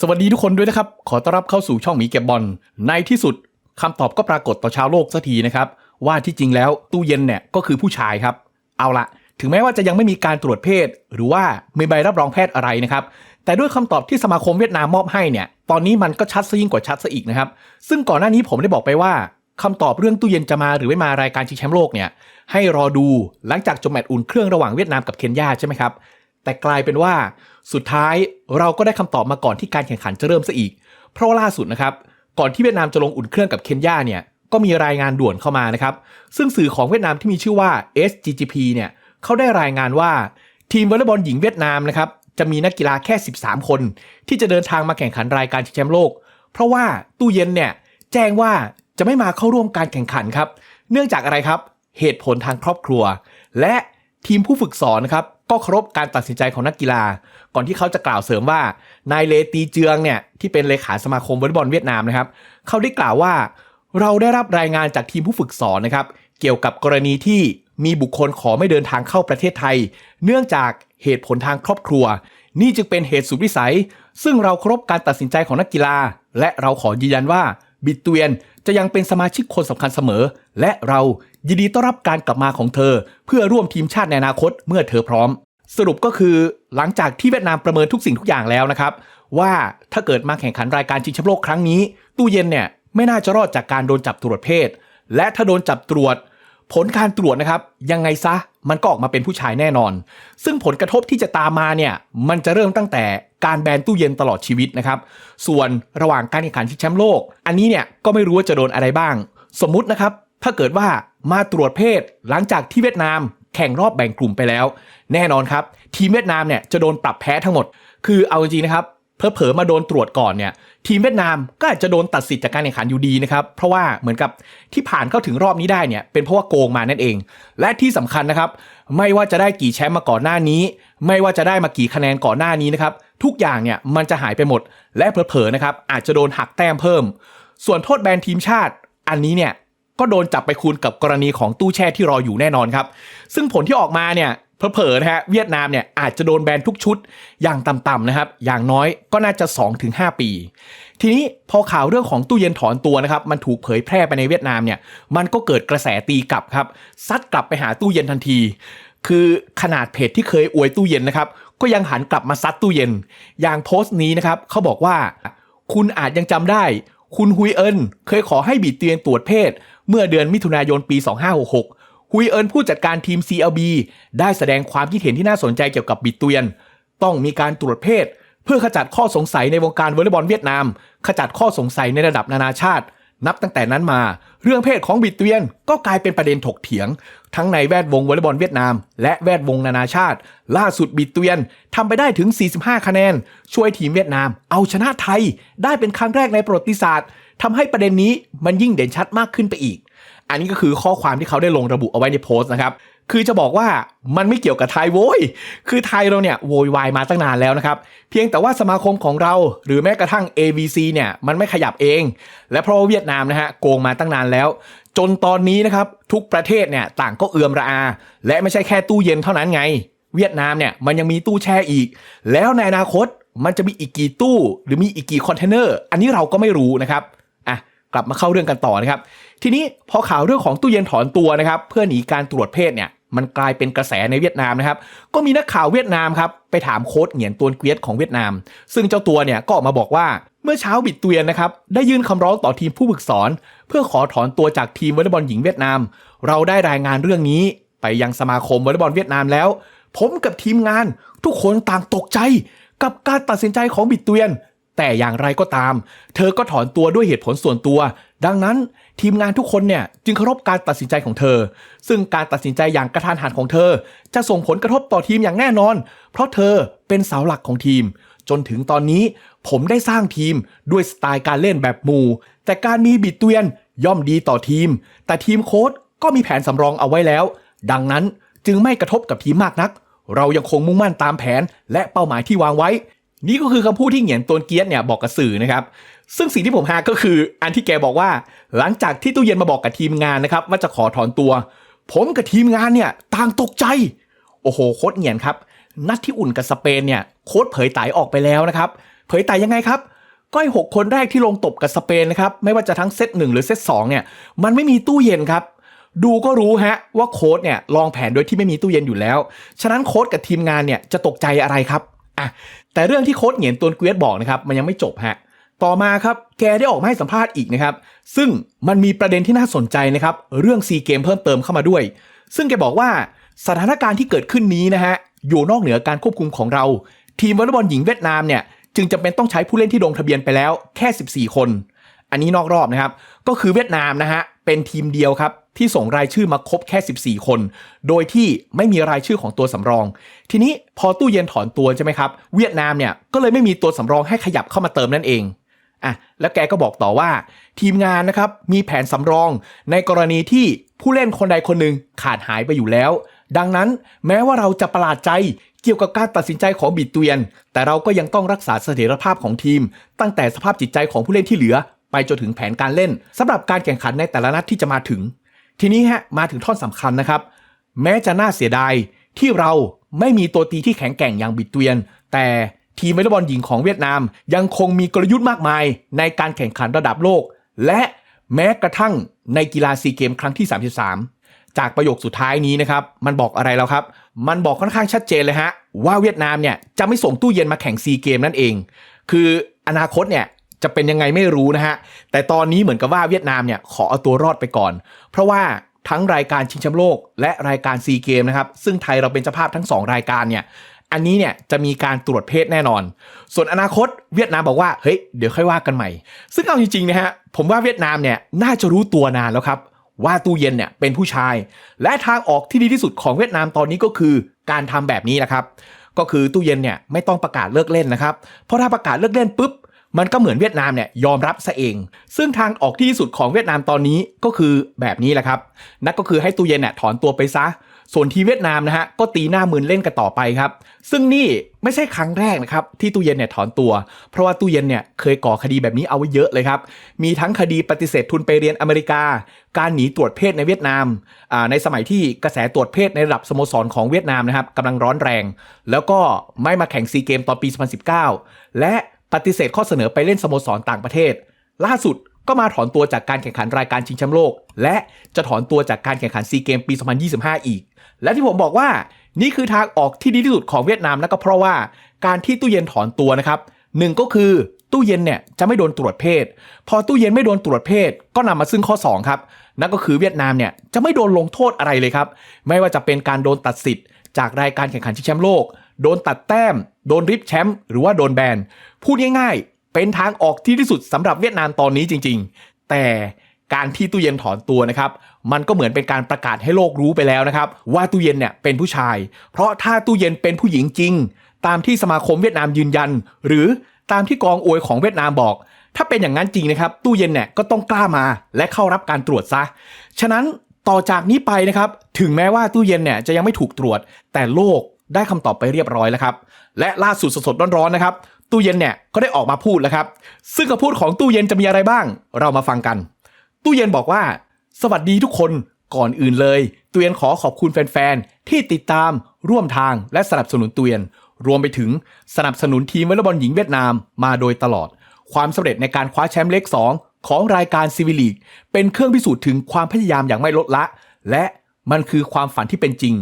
สวัสดีทุกคนด้วยนะครับ ขอต้อนรับเข้าสู่ช่องหมีเก็บบอลในที่สุดคำตอบก็ปรากฏต่อชาวโลกสักทีนะครับ ว่าที่จริงแล้วตู้เย็นเนี่ยก็คือผู้ชายครับ เอาละถึงแม้ว่าจะยังไม่มีการตรวจเพศ หรือว่ามีใบรับรองแพทย์อะไรนะครับ แต่ด้วยคำตอบที่สมาคมเวียดนามมอบให้เนี่ย ตอนนี้มันก็ชัดซะยิ่งกว่าชัดซะอีกนะครับ ซึ่งก่อนหน้านี้ผมได้บอกไปว่าคำตอบเรื่องตู้เย็นจะมาหรือไม่มารายการชิงแชมป์โลกเนี่ยให้รอดูหลังจากจบแมตช์อุ่นเครื่องระหว่างเวียดนามกับเคนยาใช่ไหมครับ แต่กลายเป็นว่าสุดท้ายเราก็ได้คำตอบมาก่อนที่การแข่งขันจะเริ่มซะอีก เพราะว่าล่าสุดนะครับ ก่อนที่เวียดนามจะลงอุ่นเครื่องกับเคนยาเนี่ยก็มีรายงานด่วนเข้ามานะครับ ซึ่งสื่อของเวียดนามที่มีชื่อว่า SGGP เนี่ยเขาได้รายงานว่าทีมวอลเลย์บอลหญิงเวียดนามนะครับจะมีนักกีฬาแค่ 13 คน ที่จะเดินทางมาแข่งขันรายการชิงแชมป์โลก เพราะว่าตู้เย็นเนี่ยแจ้งว่าจะไม่มาเข้าร่วมการแข่งขันครับ เนื่องจากอะไรครับ เหตุผลทางครอบครัว และ ทีมผู้ฝึกสอนนะครับก็เคารพการตัดสินใจของนักกีฬา ก่อนที่เขาจะกล่าวเสริมว่านายเลตีเจืองเนี่ยที่เป็นเลขาสมาคมวอลเลย์บอลเวียดนามนะครับเขาได้กล่าวว่า เราได้รับรายงานจากทีมผู้ฝึกสอนนะครับ เกี่ยวกับกรณีที่มีบุคคลขอไม่เดินทางเข้าประเทศไทย เนื่องจากเหตุผลทางครอบครัว นี่จึงเป็นเหตุสุดวิสัย ซึ่งเราเคารพการตัดสินใจของนักกีฬา และเราขอยืนยันว่าบิดเตวียนจะยังเป็นสมาชิกคนสำคัญเสมอ และเรา ยินดีต้อนรับการกลับมาของเธอ เพื่อร่วมทีมชาติในอนาคตเมื่อเธอพร้อม สรุปก็คือหลังจากที่เวียดนามประเมินทุกสิ่งทุกอย่างแล้วนะครับ ว่าถ้าเกิดมาแข่งขันรายการชิงแชมป์โลกครั้งนี้ ตู้เย็นเนี่ยไม่น่าจะรอดจากการโดนจับตรวจเพศ และถ้าโดนจับตรวจ ผลการตรวจนะครับ ยังไงซะมันก็ออกมาเป็นผู้ชายแน่นอน ซึ่งผลกระทบที่จะตามมาเนี่ยมันจะเริ่มตั้งแต่การแบนตู้เย็นตลอดชีวิตนะครับ ส่วนระหว่างการแข่งขันชิงแชมป์โลก อันนี้เนี่ยก็ไม่รู้ว่าจะโดนอะไรบ้าง สมมุตินะครับ ถ้าเกิดว่ามาตรวจเพศหลังจากที่เวียดนามแข่งรอบแบ่งกลุ่มไปแล้ว แน่นอนครับ ทีมเวียดนามเนี่ยจะโดนปรับแพ้ทั้งหมด คือเอาจริงๆนะครับเพอเผลอมาโดนตรวจก่อนเนี่ยทีมเวียดนามก็อาจจะโดนตัดสิทธิ์จากการแข่งขันอยู่ดีนะครับ เพราะว่าเหมือนกับที่ผ่านเข้าถึงรอบนี้ได้เนี่ยเป็นเพราะว่าโกงมานั่นเอง และที่สำคัญนะครับ ไม่ว่าจะได้กี่แชมป์มาก่อนหน้านี้ ไม่ว่าจะได้มากี่คะแนนก่อนหน้านี้นะครับทุกอย่างเนี่ยมันจะหายไปหมด และเผลอๆนะครับอาจจะโดนหักแต้มเพิ่ม ส่วนโทษแบนทีมชาติ อันนี้เนี่ย ก็โดนจับไปคูณกับกรณีของตู้แช่ที่รออยู่แน่นอนครับ ซึ่งผลที่ออกมาเนี่ยเผลอๆนะฮะเวียดนามเนี่ยอาจจะโดนแบนทุกชุดอย่างต่ำๆนะครับ อย่างน้อยก็น่าจะ 2-5 ปี ทีนี้พอข่าวเรื่องของตู้เย็นถอนตัวนะครับ มันถูกเผยแพร่ไปในเวียดนามเนี่ย มันก็เกิดกระแสตีกลับครับซัดกลับไปหาตู้เย็นทันที คือขนาดเพจที่เคยอวยตู้เย็นนะครับ ก็ยังหันกลับมาซัดตู้เย็น อย่างโพสต์นี้นะครับเขาบอกว่า คุณอาจยังจำได้ คุณฮุยเอินเคยขอให้บีเตียนตรวจเพศ เมื่อเดือนมิถุนายนปี 2566 ฮุยเอินผู้จัดการทีม CLB ได้แสดงความคิดเห็นที่น่าสนใจเกี่ยวกับบิดเตียน ต้องมีการตรวจเพศ เพื่อขจัดข้อสงสัยในวงการวอลเลย์บอลเวียดนาม ขจัดข้อสงสัยในระดับนานาชาติ นับตั้งแต่นั้นมา เรื่องเพศของบิดเตียนก็กลายเป็นประเด็นถกเถียง ทั้งในแวดวงวอลเลย์บอลเวียดนาม และแวดวงนานาชาติ ล่าสุดบิดเตียนทำไปได้ถึง 45 คะแนน ช่วยทีมเวียดนาม เอาชนะไทย ได้เป็นครั้งแรกในประวัติศาสตร์ ทำให้ประเด็นนี้มันยิ่งเด่นชัดมากขึ้นไปอีก อันนี้ก็คือข้อความที่เขาได้ลงระบุเอาไว้ในโพสต์นะครับ คือจะบอกว่ามันไม่เกี่ยวกับไทยโว้ย คือไทยเราเนี่ยโวยวายมาตั้งนานแล้วนะครับ เพียงแต่ว่าสมาคมของเราหรือแม้กระทั่ง AVC เนี่ยมันไม่ขยับเอง และเพราะว่าเวียดนามนะฮะโกงมาตั้งนานแล้ว จนตอนนี้นะครับทุกประเทศเนี่ยต่างก็เอือมระอา และไม่ใช่แค่ตู้เย็นเท่านั้นไง เวียดนามเนี่ยมันยังมีตู้แช่อีก แล้วในอนาคตมันจะมีอีกกี่ตู้ หรือมีอีกกี่คอนเทนเนอร์ อันนี้เราก็ไม่รู้นะครับอะ กลับมาเข้าเรื่องกันต่อนะครับ ทีนี้พอข่าวเรื่องของตู้เย็นถอนตัวนะครับ เพื่อหนีการตรวจเพศเนี่ยมันกลายเป็นกระแสในเวียดนามนะครับ ก็มีนักข่าวเวียดนามครับไปถามโค้ชเหงียนตวนเกวียดของเวียดนาม ซึ่งเจ้าตัวเนี่ยก็ออกมาบอกว่าเมื่อเช้าบิดเตียนนะครับได้ยื่นคำร้องต่อทีมผู้ฝึกสอน เพื่อขอถอนตัวจากทีมวอลเลย์บอลหญิงเวียดนาม เราได้รายงานเรื่องนี้ ไปยังสมาคมวอลเลย์บอลเวียดนามแล้ว ผมกับทีมงาน ทุกคนต่างตกใจ กับการตัดสินใจของบิดเตียน แต่อย่างไรก็ตาม เธอก็ถอนตัวด้วยเหตุผลส่วนตัว ดังนั้นทีมงานทุกคนเนี่ยจึงเคารพการตัดสินใจของเธอ ซึ่งการตัดสินใจอย่างกระทันหันของเธอ จะส่งผลกระทบต่อทีมอย่างแน่นอน เพราะเธอเป็นเสาหลักของทีม จนถึงตอนนี้ผมได้สร้างทีมด้วยสไตล์การเล่นแบบหมู่แต่การมีบิดเตียนย่อมดีต่อทีม แต่ทีมโค้ชก็มีแผนสำรองเอาไว้แล้ว ดังนั้นจึงไม่กระทบกับทีมมากนัก เรายังคงมุ่งมั่นตามแผนและเป้าหมายที่วางไว้ นี่ก็คือคำพูดที่เหงียนตวนเกียรติเนี่ยบอกกับสื่อนะครับ ซึ่งสิ่งที่ผมฮาก็คืออันที่แกบอกว่า หลังจากที่ตู้เย็นมาบอกกับทีมงานนะครับ ว่าจะขอถอนตัว ผมกับทีมงานเนี่ยต่างตกใจ โอ้โหโค้ดเหงียนครับ นัดที่อุ่นกับสเปนเนี่ยโค้ดเผยไตออกไปแล้วนะครับ เผยแต่ยังไงครับก็ไอ้หกคนแรกที่ลงตบกับสเปนนะครับไม่ว่าจะทั้งเซตหนึ่งหรือเซตสองเนี่ยมันไม่มีตู้เย็นครับดูก็รู้ฮะว่าโค้ดเนี่ยลองแผนโดยที่ไม่มีตู้เย็นอยู่แล้ว ฉะนั้นโค้ดกับทีมงานเนี่ยจะตกใจอะไรครับ อะแต่เรื่องที่โค้ดเหงียนตวนเกวียดบอกนะครับมันยังไม่จบฮะต่อมาครับแกได้ออกมาให้สัมภาษณ์อีกนะครับ ซึ่งมันมีประเด็นที่น่าสนใจนะครับ เรื่องซีเกมเพิ่มเติมเข้ามาด้วย ซึ่งแกบอกว่าสถานการณ์ที่เกิดขึ้นนี้นะฮะอยู่นอกเหนือการควบคุมของเรา ทีมวอลเลย์บอลหญิงเวียดนามเนี่ยจึงจำเป็นต้องใช้ผู้เล่นที่ลงทะเบียนไปแล้วแค่ 14 คน อันนี้นอกรอบนะครับ ก็คือเวียดนามนะฮะ เป็นทีมเดียวครับ ที่ส่งรายชื่อมาครบแค่ 14 คน โดยที่ไม่มีรายชื่อของตัวสำรอง ทีนี้พอตู้เย็นถอนตัวใช่ไหมครับ เวียดนามเนี่ยก็เลยไม่มีตัวสำรองให้ขยับเข้ามาเติมนั่นเองอะแล้วแกก็บอกต่อว่า ทีมงานนะครับมีแผนสำรองในกรณีที่ผู้เล่นคนใดคนหนึ่งขาดหายไปอยู่แล้ว ดังนั้นแม้ว่าเราจะประหลาดใจเกี่ยวกับการตัดสินใจของบิดเตียน แต่เราก็ยังต้องรักษาเสถียรภาพของทีม ตั้งแต่สภาพจิตใจของผู้เล่นที่เหลือ ไปจนถึงแผนการเล่นสำหรับการแข่งขันในแต่ละนัดที่จะมาถึง ทีนี้ฮะมาถึงท่อนสำคัญนะครับ แม้จะน่าเสียดายที่เราไม่มีตัวตีที่แข็งแกร่งอย่างบิดเตียน แต่ทีมวอลเลย์บอลหญิงของเวียดนาม ยังคงมีกลยุทธ์มากมายในการแข่งขันระดับโลก และแม้กระทั่งในกีฬาซีเกมครั้งที่ 33 จากประโยคสุดท้ายนี้นะครับ มันบอกอะไรแล้วครับ มันบอกค่อนข้างชัดเจนเลยฮะ ว่าเวียดนามเนี่ยจะไม่ส่งตู้เย็นมาแข่งซีเกมนั่นเอง คืออนาคตเนี่ย จะเป็นยังไงไม่รู้นะฮะ แต่ตอนนี้เหมือนกับว่าเวียดนามเนี่ยขอเอาตัวรอดไปก่อน เพราะว่าทั้งรายการชิงแชมป์โลก และรายการซีเกมนะครับ ซึ่งไทยเราเป็นเจ้าภาพทั้ง 2 รายการเนี่ย อันนี้เนี่ยจะมีการตรวจเพศแน่นอน ส่วนอนาคตเวียดนามบอกว่าเฮ้ยเดี๋ยวค่อยว่ากันใหม่ ซึ่งเอาจริงๆนะฮะผมว่าเวียดนามเนี่ยน่าจะรู้ตัวนานแล้วครับว่าตู้เย็นเนี่ยเป็นผู้ชาย และทางออกที่ดีที่สุดของเวียดนามตอนนี้ก็คือการทำแบบนี้แหละครับ ก็คือตู้เย็นเนี่ยไม่ต้องประกาศเลิกเล่นนะครับ เพราะถ้าประกาศเลิกเล่นปุ๊บ มันก็เหมือนเวียดนามเนี่ยยอมรับซะเอง ซึ่งทางออกที่สุดของเวียดนามตอนนี้ก็คือแบบนี้แหละครับนั่นก็คือให้ตู้เย็นเนี่ยถอนตัวไปซะ ส่วนทีเวียดนามนะฮะก็ตีหน้ามืนเล่นกันต่อไปครับ ซึ่งนี่ไม่ใช่ครั้งแรกนะครับที่ตู้เย็นเนี่ยถอนตัว เพราะว่าตู้เย็นเนี่ยเคยก่อคดีแบบนี้เอาไว้เยอะเลยครับมีทั้งคดีปฏิเสธทุนไปเรียนอเมริกา การหนีตรวจเพศในเวียดนามอ่าในสมัยที่กระแสตรวจเพศในระดับสโมสรของเวียดนามนะครับกำลังร้อนแรง แล้วก็ไม่มาแข่งซีเกมตอนปี 2019 และ ปฏิเสธข้อเสนอไปเล่นสโมสรต่างประเทศ ล่าสุดก็มาถอนตัวจากการแข่งขันรายการชิงแชมป์โลก และจะถอนตัวจากการแข่งขันซีเกมปี 2025 อีก และที่ผมบอกว่านี่คือทางออกที่ดีที่สุดของเวียดนามนั่นก็เพราะว่าการที่ตู้เย็นถอนตัวนะครับหนึ่งก็คือตู้เย็นเนี่ยจะไม่โดนตรวจเพศ พอตู้เย็นไม่โดนตรวจเพศ ก็นำมาซึ่งข้อ 2 ครับนั่นก็คือเวียดนามเนี่ยจะไม่โดนลงโทษอะไรเลยครับ ไม่ว่าจะเป็นการโดนตัดสิทธิ์จากรายการแข่งขันชิงแชมป์โลก โดนตัดแต้ม โดนริบแชมป์หรือว่าโดนแบนพูดง่ายๆ เป็นทางออกที่ที่สุดสำหรับเวียดนามตอนนี้จริง ๆ แต่การที่ตู้เย็นถอนตัวนะครับมันก็เหมือนเป็นการประกาศให้โลกรู้ไปแล้วนะครับว่าตู้เย็นเนี่ยเป็นผู้ชาย เพราะถ้าตู้เย็นเป็นผู้หญิงจริง ตามที่สมาคมเวียดนามยืนยัน หรือตามที่กองอวยของเวียดนามบอก ถ้าเป็นอย่างนั้นจริงนะครับตู้เย็นเนี่ยก็ต้องกล้ามาและเข้ารับการตรวจซะฉะนั้นต่อจากนี้ไปนะครับถึงแม้ว่าตู้เย็นเนี่ยจะยังไม่ถูกตรวจ แต่โลก ได้คำตอบไปเรียบร้อยแล้วครับ และล่าสุดสดๆร้อนๆนะครับ ตู้เย็นเนี่ยก็ได้ออกมาพูดแล้วครับ ซึ่งคำพูดของตู้เย็นจะมีอะไรบ้าง เรามาฟังกัน ตู้เย็นบอกว่า สวัสดีทุกคนก่อนอื่นเลยตู้เย็นขอขอบคุณแฟนๆที่ติดตามร่วมทางและสนับสนุนตู้เย็นรวมไปถึงสนับสนุนทีมวอลเลย์บอลหญิงเวียดนามมาโดยตลอด ความสำเร็จในการคว้าแชมป์เล็ก2ของรายการซีวิลีกเป็นเครื่องพิสูจน์ถึงความพยายามอย่างไม่ลดละ และ มันคือความฝันที่เป็นจริง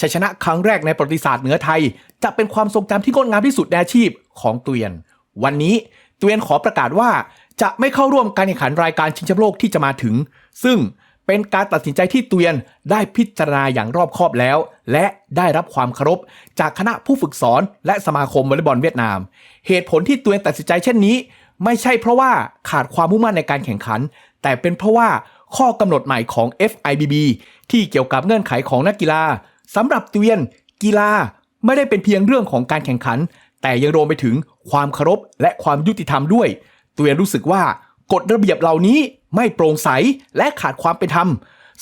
ชัยชนะครั้งแรกในประวัติศาสตร์เหนือไทย จะเป็นความทรงจำที่งดงามที่สุดในอาชีพของเตวียน วันนี้เตวียนขอประกาศว่าจะไม่เข้าร่วมการแข่งขันรายการชิงแชมป์โลกที่จะมาถึง ซึ่งเป็นการตัดสินใจที่เตวียนได้พิจารณาอย่างรอบคอบแล้ว และได้รับความเคารพจากคณะผู้ฝึกสอนและสมาคมวอลเลย์บอลเวียดนาม เหตุผลที่เตวียนตัดสินใจเช่นนี้ ไม่ใช่เพราะว่าขาดความมุ่งมั่นในการแข่งขัน แต่เป็นเพราะว่า ข้อกำหนดใหม่ของ FIBB ที่เกี่ยวกับเงื่อนไขของนักกีฬาสำหรับเตียน กีฬาไม่ได้เป็นเพียงเรื่องของการแข่งขัน แต่ยังรวมไปถึงความเคารพและความยุติธรรมด้วยเตวียนรู้สึกว่ากฎระเบียบเหล่านี้ไม่โปร่งใสและขาดความเป็นธรรม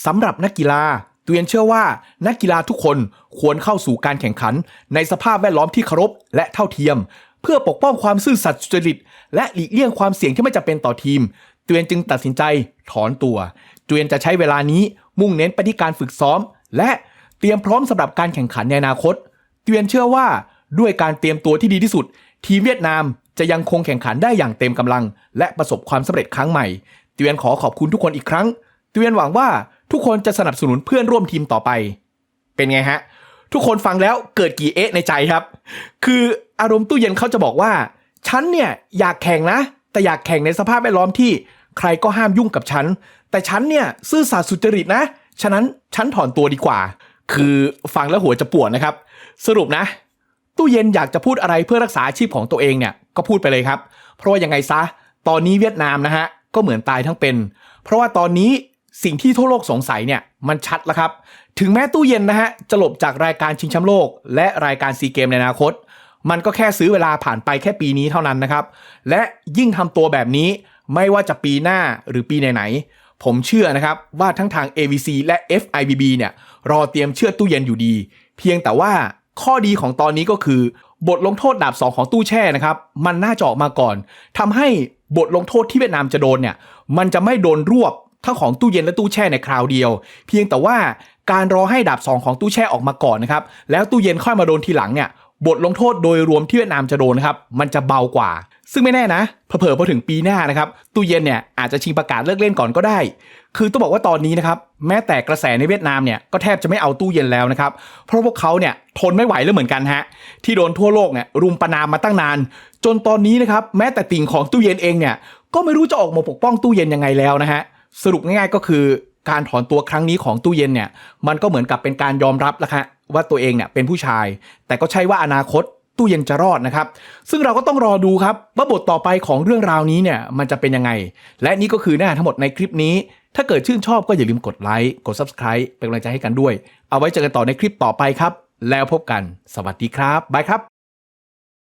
สำหรับนักกีฬาเตวียนเชื่อว่า นักกีฬาทุกคนควรเข้าสู่การแข่งขัน ในสภาพแวดล้อมที่เคารพและเท่าเทียม เพื่อปกป้องความซื่อสัตย์สุจริต และหลีกเลี่ยงความเสี่ยงที่ไม่จำเป็นต่อทีม เตวียนจึงตัดสินใจถอนตัวเตวียนจะใช้เวลานี้มุ่งเน้นไปที่การฝึกซ้อม และเตรียมพร้อมสำหรับการแข่งขันในอนาคตเตวียนเชื่อว่าด้วยการเตรียมตัวที่ดีที่สุด ทีมเวียดนามจะยังคงแข่งขันได้อย่างเต็มกำลัง และประสบความสำเร็จครั้งใหม่เตียนขอขอบคุณทุกคนอีกครั้งเตียนหวังว่าทุกคนจะสนับสนุนเพื่อนร่วมทีมต่อไป เป็นไงฮะ ทุกคนฟังแล้วเกิดกี่เอ๊ะในใจครับ คืออารมณ์ตู้เย็นเขาจะบอกว่า ฉันเนี่ยอยากแข่งนะ แต่อยากแข่งในสภาพแวดล้อมที่ ใครก็ห้ามยุ่งกับฉัน แต่ฉันเนี่ยซื่อสัตย์สุจริตนะ ฉะนั้นฉันถอนตัวดีกว่า คือฟังแล้วหัวจะปวดนะครับ สรุปนะ ตู้เย็นอยากจะพูดอะไรเพื่อรักษาอาชีพของตัวเองเนี่ยก็พูดไปเลยครับ เพราะว่ายังไงซะ ตอนนี้เวียดนามนะฮะก็เหมือนตายทั้งเป็น เพราะว่าตอนนี้สิ่งที่ทั่วโลกสงสัยเนี่ยมันชัดแล้วครับ ถึงแม้ตู้เย็นนะฮะจะหลบจากรายการชิงแชมป์โลก และรายการซีเกมในอนาคต มันก็แค่ซื้อเวลาผ่านไปแค่ปีนี้เท่านั้นนะครับ และยิ่งทำตัวแบบนี้ ไม่ว่าจะปีหน้าหรือปีไหนๆผมเชื่อนะครับว่าทั้งทาง AVC และ FIBB เนี่ยรอเตรียมเชื่อตู้เย็นอยู่ดี เพียงแต่ว่าข้อดีของตอนนี้ก็คือบทลงโทษดาบสองของตู้แช่นะครับ มันน่าจะออกมาก่อนทำให้บทลงโทษที่เวียดนามจะโดนเนี่ย มันจะไม่โดนรวบทั้งของตู้เย็นและตู้แช่ในคราวเดียว เพียงแต่ว่าการรอให้ดาบสองของตู้แช่ออกมาก่อนนะครับ แล้วตู้เย็นค่อยมาโดนทีหลังเนี่ย บทลงโทษโดยรวมที่เวียดนามจะโดนนะครับ มันจะเบากว่า ซึ่งไม่แน่นะเผลอๆพอถึงปีหน้านะครับตู้เย็นเนี่ยอาจจะชิงประกาศเลิกเล่นก่อนก็ได้ คือต้องบอกว่าตอนนี้นะครับแม้แต่กระแสในเวียดนามเนี่ยก็แทบจะไม่เอาตู้เย็นแล้วนะครับเพราะพวกเขาเนี่ยทนไม่ไหวแล้วเหมือนกันฮะที่โดนทั่วโลกเนี่ยรุมประนามมาตั้งนาน จนตอนนี้นะครับแม้แต่ติ่งของตู้เย็นเองเนี่ยก็ไม่รู้จะออกมาปกป้องตู้เย็นยังไงแล้วนะฮะสรุปง่ายๆก็คือการถอนตัวครั้งนี้ของตู้เย็นเนี่ยมันก็เหมือนกับเป็นการยอมรับแล้วครับว่าตัวเองเนี่ยเป็นผู้ชาย แต่ก็ใช่ว่าอนาคต ตู้เย็นจะรอดนะครับ ซึ่งเราก็ต้องรอดูครับว่าบทต่อไปของเรื่องราวนี้เนี่ยมันจะเป็นยังไง และนี่ก็คือหน้าทั้งหมดในคลิปนี้ ถ้าเกิดชื่นชอบก็อย่าลืมกดไลค์กด Subscribe เป็นกำลังใจให้กันด้วย เอาไว้เจอกันต่อในคลิปต่อไปครับ แล้วพบกัน สวัสดีครับบายครับ